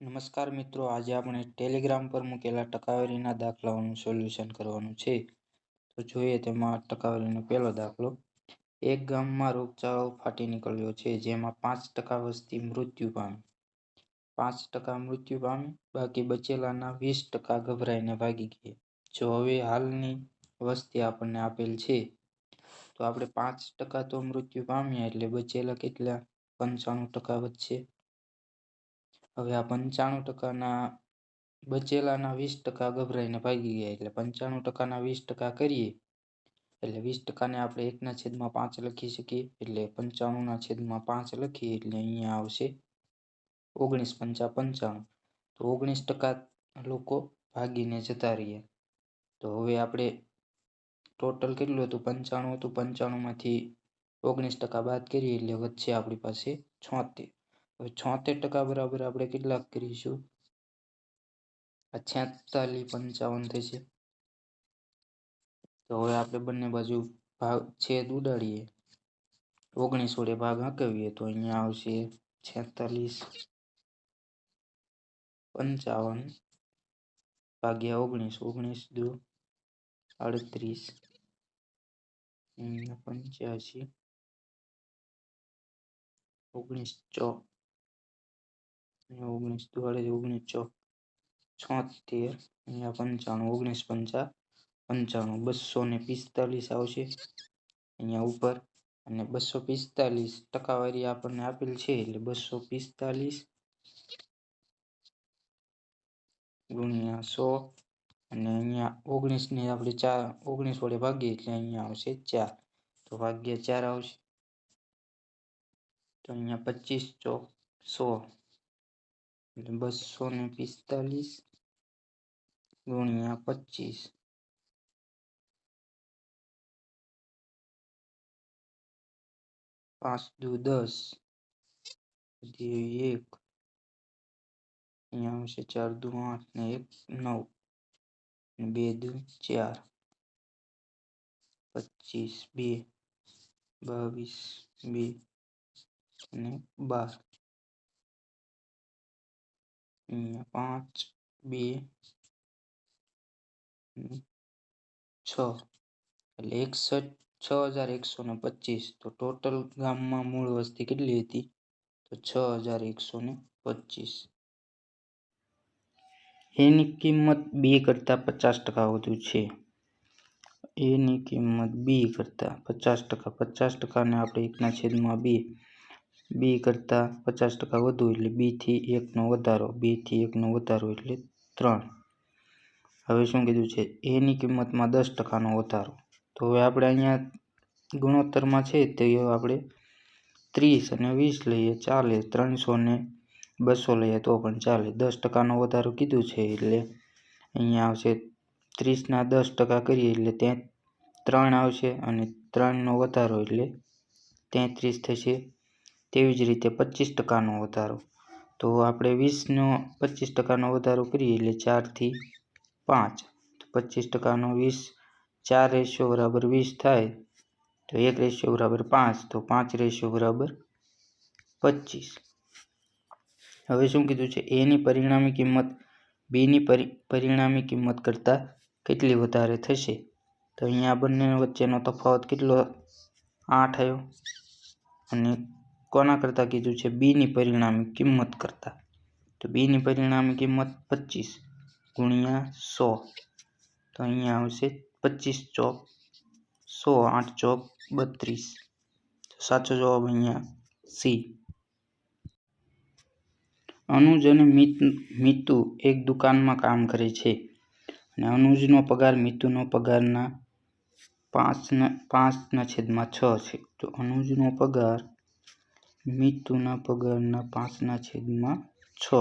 નમસ્કાર મિત્રો, આજે આપણે ટેલિગ્રામ પર મૂકેલા ટકાવારીના દાખલાઓનું સોલ્યુશન કરવાનું છે. તો જોઈએ તેમાં ટકાવારીનો પહેલો દાખલો. એક ગામમાં રોગચાળો ફાટી નીકળ્યો છે, જેમાં પાંચ ટકા વસ્તી મૃત્યુ પામી. પાંચ ટકા મૃત્યુ પામી, બાકી બચેલાના વીસ ટકા ગભરાઈને ભાગી ગયા. જો હવે હાલની વસ્તી આપણને આપેલ છે, તો આપણે પાંચ ટકા તો મૃત્યુ પામ્યા, એટલે બચેલા કેટલા? પંચાણું ટકા વધશે. હવે આ પંચાણું ટકાના બચેલાના વીસ ટકા ગભરાઈને ભાગી ગયા એટલે પંચાણું ટકાના વીસ ટકા કરીએ એટલે વીસ ટકાને આપણે એકના છેદમાં પાંચ લખી શકીએ એટલે પંચાણુંના છેદમાં પાંચ લખીએ એટલે અહીંયા આવશે ઓગણીસ પંચા પંચાણું. તો ઓગણીસ ટકા લોકો ભાગીને જતા રહ્યા. તો હવે આપણે ટોટલ કેટલું હતું? પંચાણું હતું. પંચાણુંમાંથી ઓગણીસ ટકા બાદ કરીએ એટલે વચ્ચે આપણી પાસે છોતેર. હવે છોતેર ટકા બરાબર આપણે કેટલા કરીશું? આ છેતાલીસ પંચાવન થશે. તો હવે આપણે બંને બાજુ ભાગ છેદ ઉડાડીએ. ઓગણીસ વડે ભાગ હકવીએ તો અહીંયા આવશે છેતાલીસ પંચાવન ભાગ્યા ઓગણીસ ઓગણીસ દુ આડત્રીસ પંચ્યાસી, ઓગણીસ ઓગણીસ દુ ઓગણીસ ચો છોતેર, અહીંયા પંચાણું, ઓગણીસ, પંચા, પંચાણું બસો ને પિસ્તાલીસ આવશે. અહીંયા ઉપર અને બસો પિસ્તાલીસ ટકાવારી આપણને આપેલ છે, એટલે બસો પિસ્તાલીસ ગુણ્યા સો અને અહીંયા ઓગણીસને આપણે ચાર, ઓગણીસ વડે ભાગીએ એટલે અહીંયા આવશે ચાર. તો ભાગ્ય ચાર આવશે. તો અહીંયા પચીસ ચોક સો બસો ને પિસ્તાલીસ ગુણ્યા પચીસ પાંચ દુ દસ એક અહીંયા આવશે ચાર દુ આઠ ને એક નવ બે દુ ચાર પચીસ બે બાવીસ બે અને બાર પાંચ, બે છ. એટલે એકસઠ, છ હજાર એકસો ને પચીસ. તો ટોટલ ગામમાં મૂળ વસ્તી કેટલી હતી? તો છ હજાર એકસો ને પચીસ. એની કિંમત બે કરતાં પચાસ ટકા વધુ છે. એની કિંમત બી કરતાં પચાસ ટકા. પચાસ ટકાને આપણે એકના છેદમાં બે બે કરતાં પચાસ ટકા વધુ એટલે બીથી એકનો વધારો બેથી એકનો વધારો એટલે ત્રણ. હવે શું કીધું છે? એની કિંમતમાં દસ ટકાનો વધારો. તો હવે આપણે અહીંયા ગુણોત્તરમાં છે તે આપણે ત્રીસ અને વીસ લઈએ, ચાલે ત્રણસો ને બસો લઈએ તો પણ ચાલે. દસ ટકાનો વધારો કીધું છે એટલે અહીંયા આવશે ત્રીસના દસ ટકા કરીએ એટલે ત્યાં ત્રણ આવશે અને ત્રણનો વધારો એટલે તેત્રીસ થશે. તેવી જ રીતે પચીસ ટકાનો વધારો. તો આપણે વીસનો, પચીસ ટકાનો વધારો કરીએ એટલે ચારથી પાંચ. તો પચીસ ટકાનો વીસ, ચાર રેશિયો બરાબર વીસ થાય, તો એક રેશિયો બરાબર પાંચ. તો પાંચ રેશિયો બરાબર પચીસ. હવે શું કીધું છે? એની પરિણામી કિંમત બીની પરિણામી કિંમત કરતાં કેટલી વધારે થશે? તો અહીંયા બંને વચ્ચેનો તફાવત કેટલો આઠ આવ્યો અને કોના કરતાં કીધું છે? બીની પરિણામી કિંમત કરતાં. તો બીની પરિણામી કિંમત પચીસ ગુણ્યા સો. તો અહીંયા આવશે પચીસ ચોક સો, આઠ ચોક બત્રીસ. સાચો જવાબ અહીંયા સી. અનુજ અને મિતુ એક દુકાનમાં કામ કરે છે અને અનુજનો પગાર મિતુનો પગારના પાંચના પાંચના છેદમાં છ છે. તો અનુજનો પગાર મિતુના પગારના પાંચના છેદમાં છ.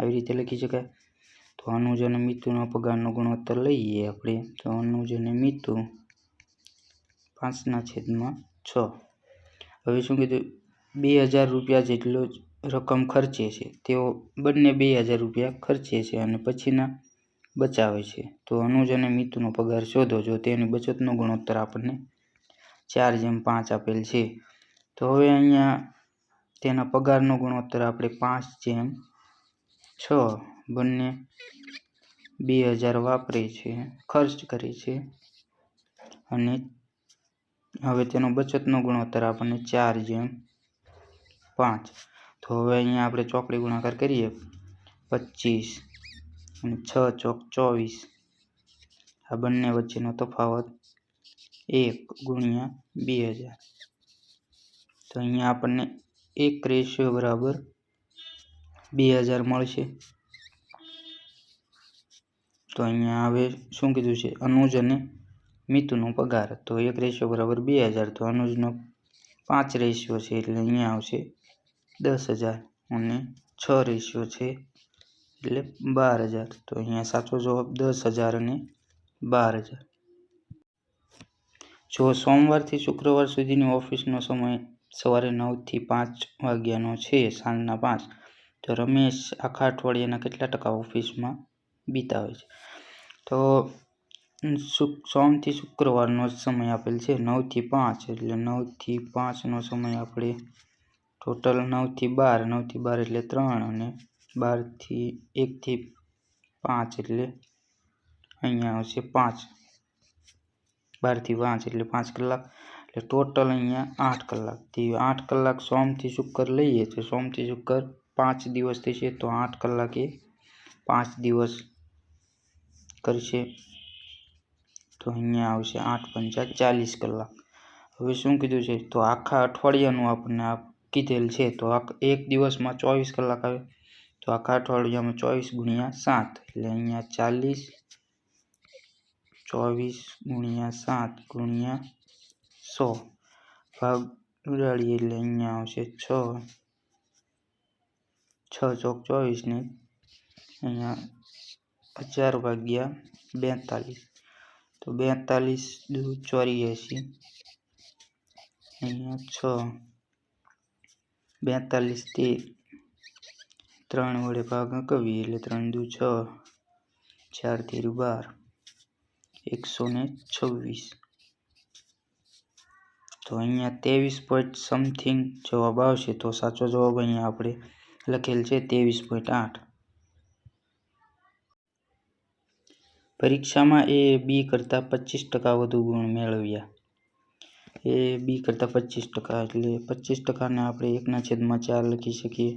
આવી રીતે લખી શકાય. તો અનુજ અને મિતુના પગારનો ગુણોત્તર લઈએ આપણે. તો અનુજ અને મિતુ પાંચના છેદમાં છ. હવે શું કીધું? બે હજાર રૂપિયા જેટલો રકમ ખર્ચે છે. તેઓ બંને બે હજાર રૂપિયા ખર્ચે છે અને પછીના બચાવે છે. તો અનુજ અને મિતુનો પગાર શોધો. જો તેની બચતનો ગુણોત્તર આપણને ચાર જેમ પાંચ આપેલ છે. તો હવે અહીંયા તેના પગારનો ગુણોત્તર આપણે પાંચ જેમ છ બંને બે હજાર વાપરે છે, ખર્ચ કરે છે. અને હવે તેનો બચતનો ગુણોત્તર આપણને ચાર જેમ પાંચ. તો હવે અહીંયા આપણે ચોકડી ગુણાકાર કરીએ. પચીસ અને છ ચોક ચોવીસ. આ બંને વચ્ચેનો તફાવત એક ગુણ્યા બે હજાર. તો અહીંયા આપણને એક રેશિયો બરાબર. બે હજાર મળશે. તો અહીંયા હવે શું કીધું છે? અનુજ અને મિતુનો પગાર. તો એક રેશિયો બરાબર બે હજાર. તો અનુજનો પાંચ રેશિયો છે એટલે અહીંયા આવશે દસ હજાર અને છ રેશિયો છે એટલે બાર હજાર. તો અહીંયા સાચો જવાબ દસ હજાર અને બાર હજાર. જો સોમવારથી શુક્રવાર સુધીની ઓફિસનો સમય સવારે નવથી પાંચ વાગ્યાનો છે, સાંજના પાંચ. તો રમેશ આખા અઠવાડિયાના કેટલા ટકા ઓફિસમાં બીતાવે છે? તો સોમથી શુક્રવારનો સમય આપેલ છે, નવથી પાંચ એટલે નવથી પાંચનો સમય આપણે ટોટલ નવથી બાર નવથી બાર એટલે ત્રણ અને બારથી એકથી પાંચ એટલે અહીંયા આવશે પાંચ. બારથી પાંચ એટલે પાંચ કલાક. એટલે ટોટલ અહીંયા આઠ કલાકથી આઠ કલાક સોમથી શુક્ર લઈએ તો સોમથી શુક્ર પાંચ દિવસ થશે તો આઠ કલાકે પાંચ દિવસ કરશે. તો અહીંયા આવશે આઠ પંચા ચાલીસ કલાક. હવે શું કીધું છે? તો આખા અઠવાડિયાનું આપણને આ કીધેલ છે, તો એક દિવસમાં ચોવીસ કલાક આવે. તો આખા અઠવાડિયામાં ચોવીસ ગુણ્યા સાત, એટલે અહીંયા ચાલીસ, ચોવીસ ગુણ્યા સાત ગુણ્યા સો ભાગ ઉડાડીએ એટલે અહીંયા આવશે છ. છ ચોક ચોવીસને અહીંયા હજાર ભાગ્યા બેતાલીસ. તો બેતાલીસ દૂ ચોર્યાસી અહીંયા છ. બેતાલીસ તેર ત્રણ વડે ભાગ કવી એટલે ત્રણ દૂ છ. ચાર તેર બાર. એકસો ને છવ્વીસ. તો અહીંયા ત્રેવીસ પોઈન્ટ સમથિંગ જવાબ આવશે, તો સાચો જવાબ અહીંયા આપણે લખેલ છે ત્રેવીસ પોઈન્ટ આઠ. પરીક્ષામાં એ બી કરતાં પચીસ ટકા વધુ ગુણ મેળવ્યા. એ બી કરતાં પચીસ ટકા, એટલે પચીસ ટકાને આપણે એકના છેદમાં ચાર લખી શકીએ.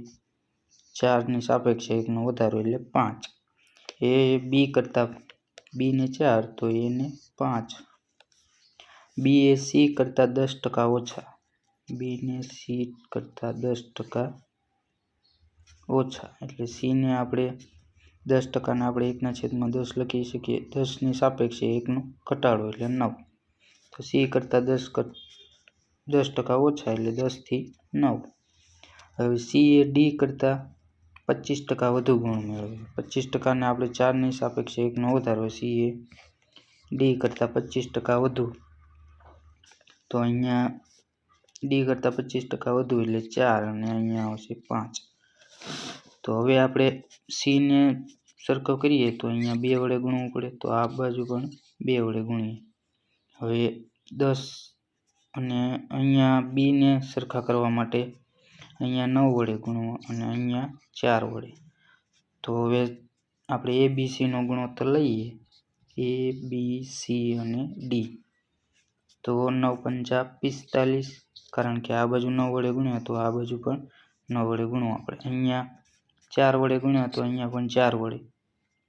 ચારની સાપેક્ષે એકનો વધારો એટલે પાંચ. એ બી કરતાં બીને ચાર, તો એને પાંચ. બી એ સી કરતાં દસ ટકા ઓછા. બીને સી કરતાં દસ ટકા ઓછા. એટલે સીને આપણે દસ ટકાને આપણે એકના છેદમાં દસ લખી શકીએ. દસની સાપેક્ષે એકનો ઘટાડો એટલે નવ. તો સી કરતાં દસ દસ ટકા ઓછા એટલે દસથી નવ. હવે સી એ ડી કરતાં પચીસ ટકા વધુ ગુણ મેળવે. પચીસ ટકાને આપણે ચારની સાપેક્ષે એકનો વધારો. સી એ ડી કરતાં પચીસ ટકા વધુ તો અહીંયા ડી કરતાં પચીસ ટકા વધુ એટલે ચાર અને અહીંયા આવશે પાંચ. તો હવે આપણે સીને સરખો કરીએ તો અહીંયા બે વડે ગુણવું પડે, તો આ બાજુ પણ બે વડે ગુણીએ. હવે દસ અને અહીંયા બીને સરખા કરવા માટે અહીંયા નવ વડે ગુણવો અને અહીંયા ચાર વડે. તો હવે આપણે એ બી સીનો ગુણોત્તર લઈએ. એ બી સી અને ડી તો નવ પંચા પિસ્તાલીસ, કારણ કે આ બાજુ નવ વડે ગુણ્યા તો આ બાજુ પણ નવ વડે ગુણવું આપણે. અહીંયા ચાર વડે ગુણ્યા તો અહીંયા પણ ચાર વડે.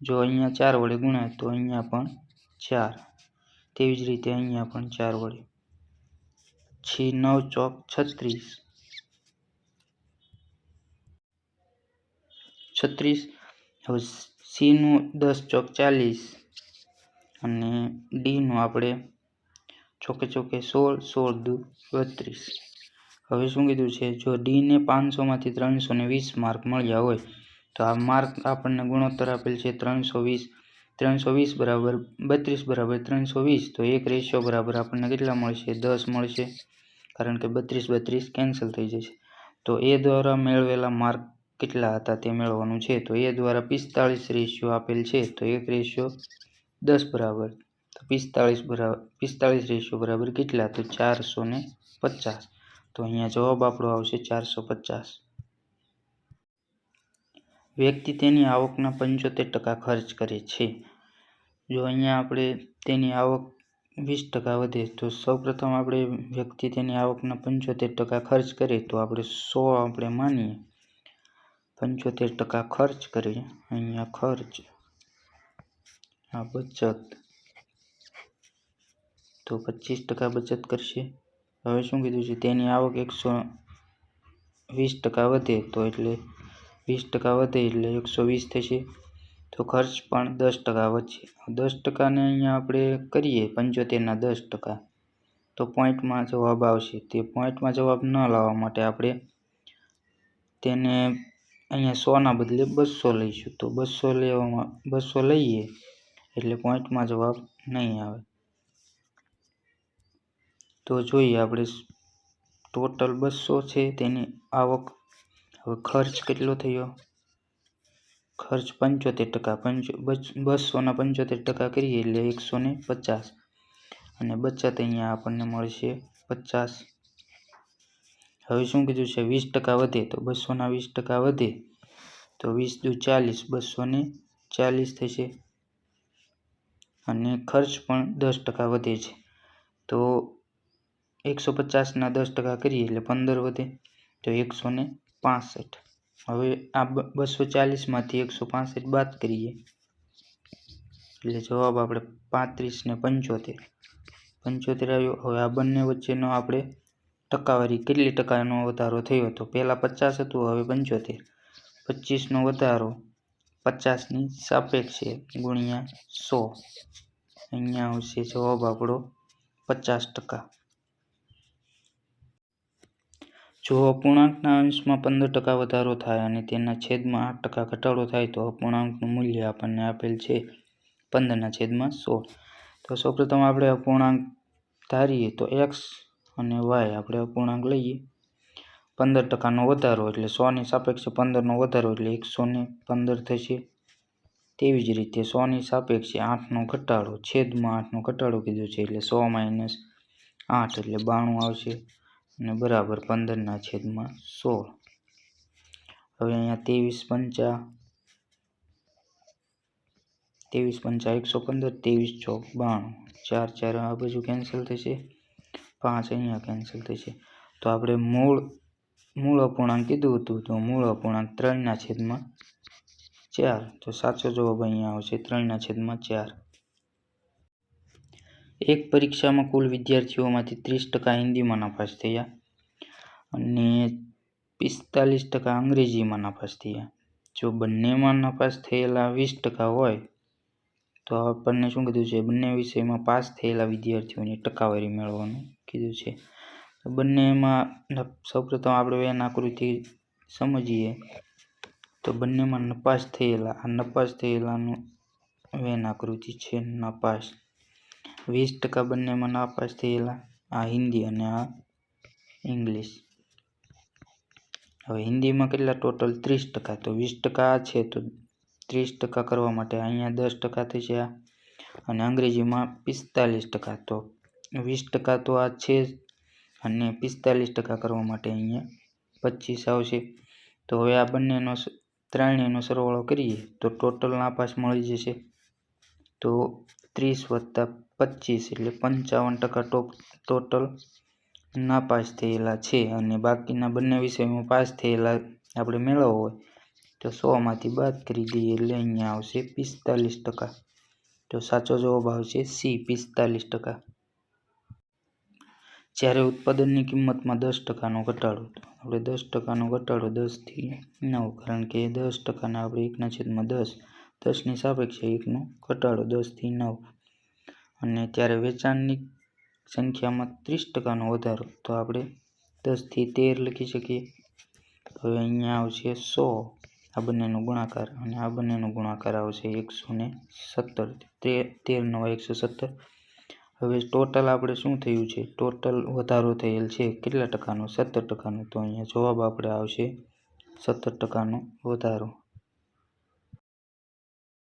જો અહીંયા ચાર વડે ગુણ્યા તો અહીંયા પણ ચાર. તેવી જ રીતે અહીંયા પણ ચાર વડે. છી નવ ચોક છત્રીસ. છત્રીસ. હવે સીનું દસ ચોક ચાલીસ. અને ડીનું આપણે ચોકે ચોકે સોળ સોળ દુ, બત્રીસ. હવે શું કીધું છે? જો ડીને પાંચસોમાંથી ત્રણસો ને વીસ માર્ક મળ્યા હોય, તો આ માર્ક આપણને ગુણોત્તર આપેલ છે ત્રણસો વીસ. ત્રણસો વીસ બરાબર, બત્રીસ બરાબર ત્રણસો વીસ, તો એક રેશિયો બરાબર આપણને કેટલા મળશે? દસ મળશે. કારણ કે બત્રીસ બત્રીસ કેન્સલ થઈ જશે. તો એ દ્વારા મેળવેલા માર્ક કેટલા હતા તે મેળવવાનું છે? તો એ દ્વારા પિસ્તાળીસ રેશિયો આપેલ છે, તો એક રેશિયો દસ બરાબર. તો પિસ્તાળીસ બરાબર, પિસ્તાળીસ રેશિયો બરાબર કેટલા? તો ચારસો ને પચાસ. તો અહીંયા જવાબ આપણો આવશે ચારસો પચાસ. વ્યક્તિ તેની આવકના પંચોતેર ટકા ખર્ચ કરે છે. જો અહીંયા આપણે તેની આવક વીસ ટકા વધે, તો સૌપ્રથમ આપણે વ્યક્તિ તેની આવકના પંચોતેર ટકા ખર્ચ કરે, તો આપણે સો આપણે માનીએ. પંચોતેર ટકા ખર્ચ કરીએ અહીંયા ખર્ચ. આ બચત તો પચીસ ટકા બચત કરશે. હવે શું કીધું છે? તેની આવક એકસો વીસ ટકા વધે તો એટલે વીસ ટકા વધે એટલે એકસો વીસ થશે. તો ખર્ચ પણ દસ ટકા વધશે. દસ ટકાને અહીંયા આપણે કરીએ પંચોતેરના દસ ટકા. તો પોઈન્ટમાં જવાબ આવશે. તે પોઈન્ટમાં જવાબ ન લાવવા માટે આપણે તેને અહીંયા સોના બદલે બસો લઈશું. તો બસો લેવામાં, બસો લઈએ એટલે પોઈન્ટમાં જવાબ નહીં આવે. તો જોઈએ આપણે ટોટલ બસો છે તેની આવક. હવે ખર્ચ કેટલો થયો? ખર્ચ પંચોતેર ટકા, પંચો બસોના પંચોતેર ટકા કરીએ એટલે એકસો ને પચાસ. અને બચત અહીંયા આપણને મળશે પચાસ. હવે શું કીધું છે? વીસ ટકા વધે તો બસોના વીસ ટકા વધે તો વીસ દુ ચાલીસ બસો ને ચાલીસ થશે. અને ખર્ચ પણ દસ ટકા વધે છે. તો એકસો પચાસના દસ ટકા કરીએ એટલે પંદર વધે. તો એકસો ને પાસઠ. હવે આ બસો ચાલીસમાંથી એકસો પાસઠ બાદ કરીએ. એટલે જવાબ આપણે પાંત્રીસ ને પંચોતેર. પંચોતેર આવ્યો. હવે આ બંને વચ્ચેનો આપણે ટકાવારી, કેટલી ટકાનો વધારો થયો? હતો પહેલાં પચાસ હતું, હવે પંચોતેર. પચીસનો વધારો પચાસની સાપેક્ષે ગુણ્યા સો. અહીંયા આવશે જવાબ આપણો પચાસ ટકા. જો અપૂર્ણાંકના અંશમાં પંદર ટકા વધારો થાય અને તેના છેદમાં આઠ ટકા ઘટાડો થાય, તો અપૂર્ણાંકનું મૂલ્ય આપણને આપેલ છે પંદરના છેદમાં સોળ તો સૌપ્રથમ આપણે અપૂર્ણાંક ધારીએ, તો એક્સ અને વાય આપણે અપૂર્ણાંક લઈએ. પંદર ટકાનો વધારો એટલે સોની સાપેક્ષે પંદરનો વધારો એટલે એકસો ને પંદર થશે. તેવી જ રીતે સોની સાપેક્ષે આઠનો ઘટાડો, છેદમાં આઠનો ઘટાડો કીધો છે એટલે સો માઇનસ આઠ એટલે બાણું આવશે. અને બરાબર પંદરના છેદમાં સોળ. હવે અહીંયા ત્રેવીસ પંચા ત્રેવીસ પંચા એકસો પંદર, ત્રેવીસ ચોક બાણું. ચાર ચાર, આ બાજુ કેન્સલ થશે. પાંચ અહીંયા કેન્સલ થશે. તો આપણે મૂળ મૂળ અપૂર્ણાંક કીધું હતું, તો મૂળ અપૂર્ણાંક ત્રણના છેદમાં ચાર. તો સાચો જવાબ અહીંયા આવશે ત્રણના છેદમાં ચાર. એક પરીક્ષામાં કુલ વિદ્યાર્થીઓમાંથી ત્રીસ ટકા હિન્દીમાં નાપાસ થયા અને પિસ્તાલીસ ટકા અંગ્રેજીમાં નાપાસ થયા. જો બંનેમાં નાપાસ થયેલા વીસ ટકા હોય, તો આપણને શું કીધું છે? બંને વિષયમાં પાસ થયેલા વિદ્યાર્થીઓની ટકાવારી મેળવવાનું કીધું છે. બંનેમાં સૌપ્રથમ આપણે વેન આકૃતિ સમજીએ. તો બંનેમાં નપાસ થયેલા, આ નપાસ થયેલાનું વેન આકૃતિ છે નપાસ. વીસ ટકા બંનેમાં નાપાસ થયેલા. આ હિન્દી અને આ ઇંગ્લિશ. હવે હિન્દીમાં કેટલા ટોટલ ત્રીસ ટકા. તો વીસ ટકા છે, તો ત્રીસ ટકા કરવા માટે અહીંયા દસ ટકા થશે આ. અને અંગ્રેજીમાં પિસ્તાલીસ ટકા. તો વીસ ટકા તો આ છે અને પિસ્તાલીસ ટકા કરવા માટે અહીંયા પચીસ આવશે. તો હવે આ બંનેનો ત્રણેયનો સરવાળો કરીએ, તો ટોટલ નાપાસ મળી જશે. તો ત્રીસ વત્તા પચીસ એટલે પંચાવન ટકા ટોટલ નાપાસ થયેલા છે અને બાકીના બંને વિષયમાં પાસ થયેલા આપણે મેળવવો હોય તો સોમાંથી બાદ કરી દઈએ. એટલે અહીંયા આવશે પિસ્તાલીસ ટકા. તો સાચો જવાબ આવશે સી, પિસ્તાલીસ ટકા. જ્યારે ઉત્પાદનની કિંમતમાં દસ ટકાનો ઘટાડો, આપણે દસ ટકાનો ઘટાડો દસથી નવ, કારણ કે દસ ટકાના આપણે એકના છેદમાં દસ, દસની સાપેક્ષે એકનો ઘટાડો દસથી નવ. અને ત્યારે વેચાણની સંખ્યામાં ત્રીસ ટકાનો વધારો. તો આપણે દસથી તેર લખી શકીએ. હવે અહીંયા આવશે સો. આ બંનેનો ગુણાકાર અને આ બંનેનો ગુણાકાર આવશે એકસો ને સત્તર. તેર નવા એકસો સત્તર. હવે ટોટલ આપણે શું થયું છે? ટોટલ વધારો થયેલ છે કેટલા ટકાનો? સત્તર ટકાનો. તો અહીંયા જવાબ આપણે આવશે સત્તર ટકાનો વધારો.